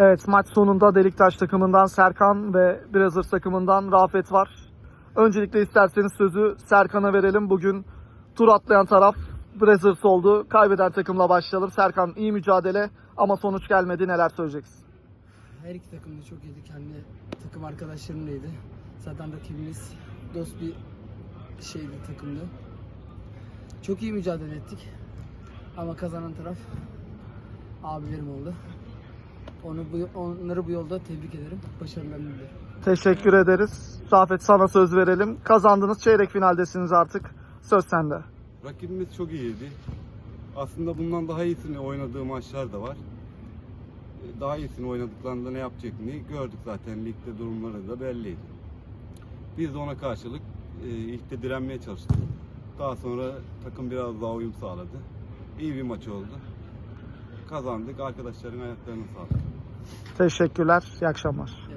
Evet maç sonunda Deliktaş takımından Serkan ve Brothers takımından Rafet var. Öncelikle isterseniz sözü Serkan'a verelim. Bugün tur atlayan taraf Brothers oldu. Kaybeden takımla başlayalım. Serkan iyi mücadele ama sonuç gelmedi. Neler söyleyeceksin? Her iki takım da çok iyiydi. Kendi takım arkadaşlarım. Zaten rakibimiz dost bir şeydi takımdı. Çok iyi mücadele ettik. Ama kazanan taraf abilerim oldu. Onu bu, onları bu yolda tebrik ederim. Başarılarını diliyorum. Teşekkür ederiz. Rafet sana söz verelim. Kazandınız çeyrek finaldesiniz artık. Söz sende. Rakibimiz çok iyiydi. Aslında bundan daha iyisini oynadığı maçlar da var. Ee, Daha iyisini oynadıklarında ne yapacaklarını gördük zaten. Ligde durumları da belliydi. Biz de ona karşılık e, ilk de direnmeye çalıştık. Daha sonra takım biraz daha uyum sağladı. İyi bir maç oldu. Kazandık. Arkadaşların ayaklarına sağlık. Teşekkürler. İyi akşamlar.